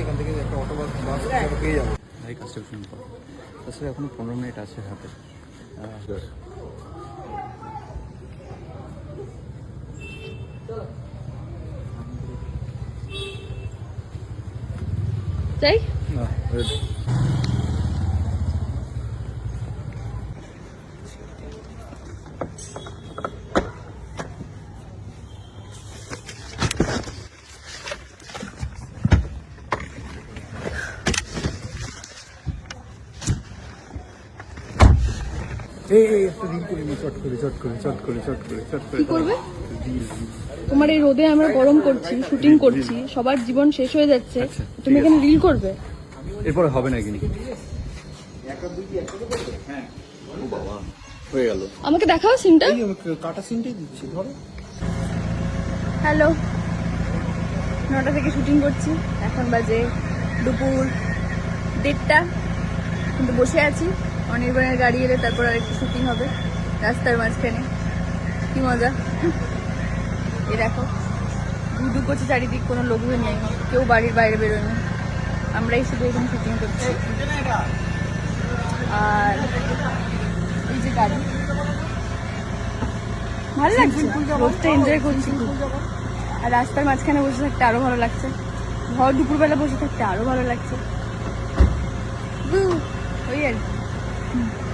এখান থেকে একটা অটো বাস হ্যাঁ। পেয়ে যাব। ভাই কনস্ট্রাকশন পর স্যার এখনও পনেরো মিনিট আছে হাতে। তাই না এই এই রিল করে নি চট করে চট করে চট করে চট করে চট করে কি করবে? তোমার এই রোদে আমরা গরম করছি শুটিং করছি সবার জীবন শেষ হয়ে যাচ্ছে আচ্ছা, তুমি এখানে রিল করবে? এরপরে হবে না কিন্তু ও বাবা হয়ে গেল। আমাকে দেখাও সিমটা কাটা সিনটাই দিচ্ছি ধরো। হ্যালো নটা থেকে শুটিং করছি এখন বাজে দুপুর দেড়টা কিন্তু বসে আছি। অনির্বাণের গাড়ি এলে তারপর আর একটু শুটিং হবে। রাস্তার মাঝখানে। কি মজা। এ দেখো। ধুধু করছে চারিদিক, কোনো লোকজন নেই। কেউ বাড়ির বাইরে বেরোয়নি। আমরাই শুধু এখানে শুটিং করছি। আর এই যে গাড়ি। ভালো লাগছে। এনজয় করছি আর রাস্তার মাঝখানে বসে থাকতে আরও ভালো লাগছে। ঘর দুপুরবেলা বসে থাকতে আরও ভালো লাগছে। ওই আর কি। 嗯。